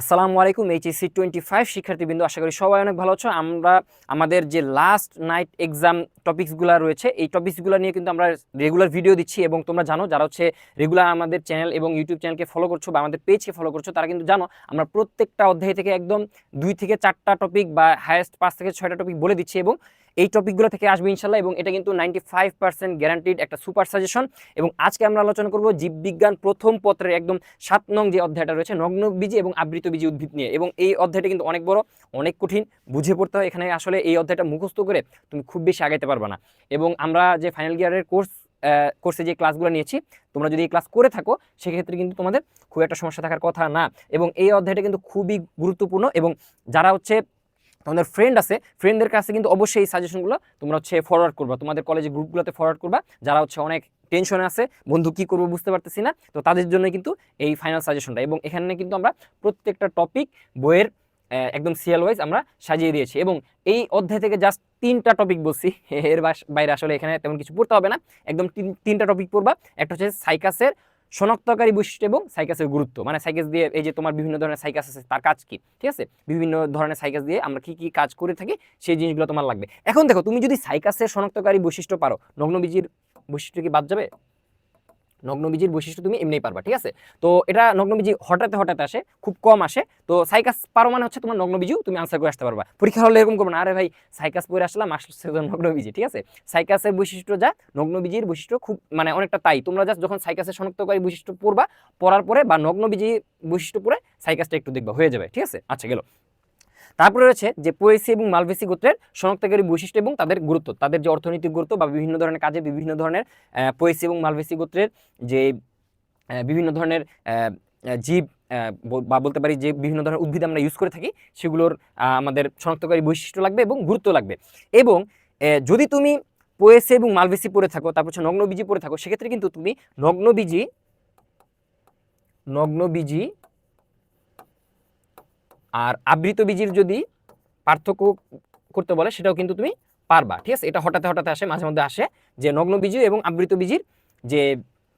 আসসালামু আলাইকুম, HSC twenty five শিক্ষার্থীবৃন্দ, আশা করি সবাই অনেক ভালো আছো। আমরা আমাদের যে লাস্ট নাইট এক্সাম টপিকসগুলো রয়েছে, এই টপিকসগুলো নিয়ে কিন্তু আমরা রেগুলার ভিডিও দিচ্ছি এবং তোমরা জানো, যারা হচ্ছে রেগুলার আমাদের চ্যানেল এবং ইউটিউব চ্যানেলকে ফলো করছ বা আমাদের পেজকে ফলো করছ, তারা কিন্তু জানো, আমরা প্রত্যেকটা অধ্যায় থেকে একদম দুই থেকে চারটা টপিক বা হায়েস্ট পাঁচ থেকে ছয়টা টপিক বলে দিচ্ছি এবং এই টপিকগুলো থেকে আসবে ইনশাল্লাহ এবং এটা কিন্তু নাইনটি ফাইভ পার্সেন্ট গ্যারান্টিড একটা সুপার সাজেশন এবং আজকে আমরা আলোচনা করব জীববিজ্ঞান প্রথম পত্রের একদম সাত নং যে অধ্যায়টা রয়েছে, নগ্ন নগ্নবীজি এবং আবৃত আবৃতবীজি উদ্ভিদ নিয়ে। এবং এই অধ্যায়টা কিন্তু অনেক বড়, অনেক কঠিন, বুঝে পড়তে হয়। এখানে আসলে এই অধ্যায়টা মুখস্থ করে তুমি খুব বেশি আগাইতে পারবে না। এবং আমরা যে ফাইনাল ইয়ারের কোর্স কোর্সে যে ক্লাসগুলো নিয়েছি, তোমরা যদি এই ক্লাস করে থাকো, সেক্ষেত্রে কিন্তু তোমাদের খুব একটা সমস্যা থাকার কথা না। এবং এই অধ্যায়টা কিন্তু খুবই গুরুত্বপূর্ণ এবং যারা হচ্ছে তোমাদের ফ্রেন্ড আছে ফ্রেন্ডদের কাছে কিন্তু অবশ্যই এই সাজেশনগুলো তোমরা হচ্ছে ফরওয়ার্ড করবা। তোমাদের কলেজে গ্রুপগুলোতে ফরওয়ার্ড করবা, যারা হচ্ছে অনেক টেনশনে আছে, বন্ধু কি করব বুঝতে পারতেছি না, তো তাদের জন্য কিন্তু এই ফাইনাল সাজেশনটা এবং এখানে কিন্তু আমরা প্রত্যেকটা টপিক বইয়ের একদম সিএল ওয়াইজ আমরা সাজিয়ে দিয়েছি। এবং এই অধ্যায় থেকে জাস্ট তিনটা টপিক বলছি এর বাইরে আসলে এখানে তেমন কিছু পড়তে হবে না। একদম তিন- তিনটা টপিক পড়বা। একটা হচ্ছে সাইকাসের শনাক্তকারী বৈশিষ্ট্য এবং সাইকাসের গুরুত্ব। মানে সাইকাস দিয়ে এই যে তোমার বিভিন্ন ধরনের সাইকাস আছে, তার কাজ কি? ঠিক আছে? বিভিন্ন ধরনের সাইকাস দিয়ে আমরা কি কি কাজ করে থাকি, সেই জিনিসগুলো তোমার লাগবে। এখন দেখো, তুমি যদি সাইকাসের শনাক্তকারী বৈশিষ্ট্য পারো, নগ্নবীজির বৈশিষ্ট্য কি বাদ যাবে? নগ্নবীজির বৈশিষ্ট্য তুমি এমনিই পারবা, ঠিক আছে? তো এটা নগ্নবীজি হঠাৎ হঠাৎ আসে, খুব কম আসে, তো সাইকাস পারো মানে হচ্ছে তোমার নগ্নবীজিও তুমি আনসার করে আসতে পারবা। পরীক্ষা হলে এরকম করব না, আরে ভাই সাইকাস পরে আসলাম আসছে নগ্নবীজি, ঠিক আছে? সাইকাসের বৈশিষ্ট্য যা, নগ্নবীজির বৈশিষ্ট্য খুব মানে অনেকটা তাই। তোমরা জাস্ট যখন সাইকাসের শনাক্তকারী বৈশিষ্ট্য পড়বা, পড়ার পরে বা নগ্নবীজি বৈশিষ্ট্য পড়ে সাইকাসটা একটু দেখবা, হয়ে যাবে, ঠিক আছে? আচ্ছা গেল। তারপরে রয়েছে যে পোয়েসি এবং মালভেসি গোত্রের শনাক্তকারী বৈশিষ্ট্য এবং তাদের গুরুত্ব, তাদের যে অর্থনৈতিক গুরুত্ব বা বিভিন্ন ধরনের কাজে বিভিন্ন ধরনের পোয়েসি এবং মালভেসি গোত্রের যে বিভিন্ন ধরনের জীব বা বলতে পারি যে বিভিন্ন ধরনের উদ্ভিদ আমরা ইউজ করে থাকি, সেগুলোর আমাদের শনাক্তকারী বৈশিষ্ট্য লাগবে এবং গুরুত্ব লাগবে। এবং যদি তুমি পোয়েসি এবং মালভেসি পরে থাকো, তারপর হচ্ছে নগ্নবীজি পরে থাকো, সেক্ষেত্রে কিন্তু তুমি নগ্নবীজি নগ্নবীজি আর আবৃত বীজির যদি পার্থক্য করতে বলে, সেটাও কিন্তু তুমি পারবা, ঠিক আছে? এটা হঠাৎ হঠাৎ আসে, মাঝে মধ্যে আসে যে নগ্ন বীজি এবং আবৃত বীজির যে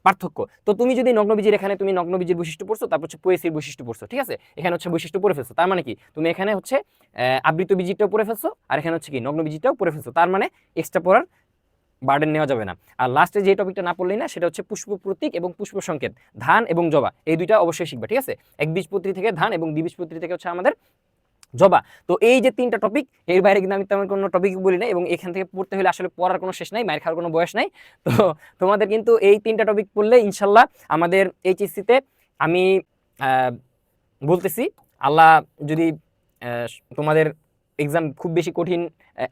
পার্থক্য। তো তুমি যদি নগ্ন বীজির এখানে তুমি নগ্ন বীজির বৈশিষ্ট্য পড়ছো, তারপর হচ্ছে পোয়েসির বৈশিষ্ট্য পড়ছো, ঠিক আছে? এখানে হচ্ছে বৈশিষ্ট্য পড়ে ফেলছো, তার মানে কি? তুমি এখানে হচ্ছে আবৃত বীজিটাও পড়ে ফেলছো, আর এখানে হচ্ছে কি, নগ্ন বীজিটাও পড়ে ফেলছো, তার মানে এক্সট্রা পড়ার বার্ডেন নেওয়া যাবে না। আর লাস্টে যে টপিকটা না পড়লেই না, সেটা হচ্ছে পুষ্প প্রতীক এবং পুষ্প সংকেত, ধান এবং জবা। এই দুইটা অবশ্যই শিখবে, ঠিক আছে? এক বীজপত্রী থেকে ধান এবং দ্বিবীজপত্রী থেকে হচ্ছে আমাদের জবা। তো এই যে তিনটা টপিক এর বাইরে কিন্তু আমি তেমন কোনো টপিক বলি না এবং এখান থেকে পড়তে হলে আসলে পড়ার কোনো শেষ নাই, মায়ের খাওয়ার কোনো বয়স নাই। তো তোমাদের কিন্তু এই তিনটা টপিক পড়লে ইনশাল্লাহ আমাদের এইচএসসিতে আমি বলতেছি, আল্লাহ যদি তোমাদের এক্সাম খুব বেশি কঠিন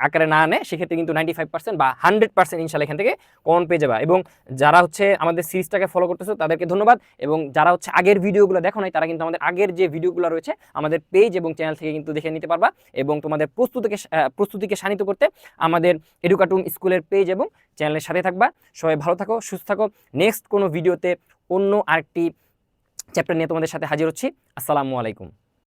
আকারে না আনে, সেক্ষেত্রে কিন্তু নাইনটি ফাইভ পার্সেন্ট বা হান্ড্রেড পার্সেন্ট ইনশাল্লাহ এখান থেকে কমন পেয়ে যাবা। এবং যারা হচ্ছে আমাদের সিরিজটাকে ফলো করতেছো, তাদেরকে ধন্যবাদ। এবং যারা হচ্ছে আগের ভিডিওগুলো দেখো নাই, তারা কিন্তু আমাদের আগের যে ভিডিওগুলো রয়েছে, আমাদের পেজ এবং চ্যানেল থেকে কিন্তু দেখে নিতে পারবা। এবং তোমাদের প্রস্তুতিকে প্রস্তুতিকে শানিত করতে আমাদের এডুকাটুম স্কুলের পেজ এবং চ্যানেলের সাথে থাকবা। সবাই ভালো থাকো, সুস্থ থাকো। নেক্সট কোনো ভিডিওতে অন্য আরেকটি চ্যাপ্টার নিয়ে তোমাদের সাথে হাজির হচ্ছি। আসসালামু আলাইকুম।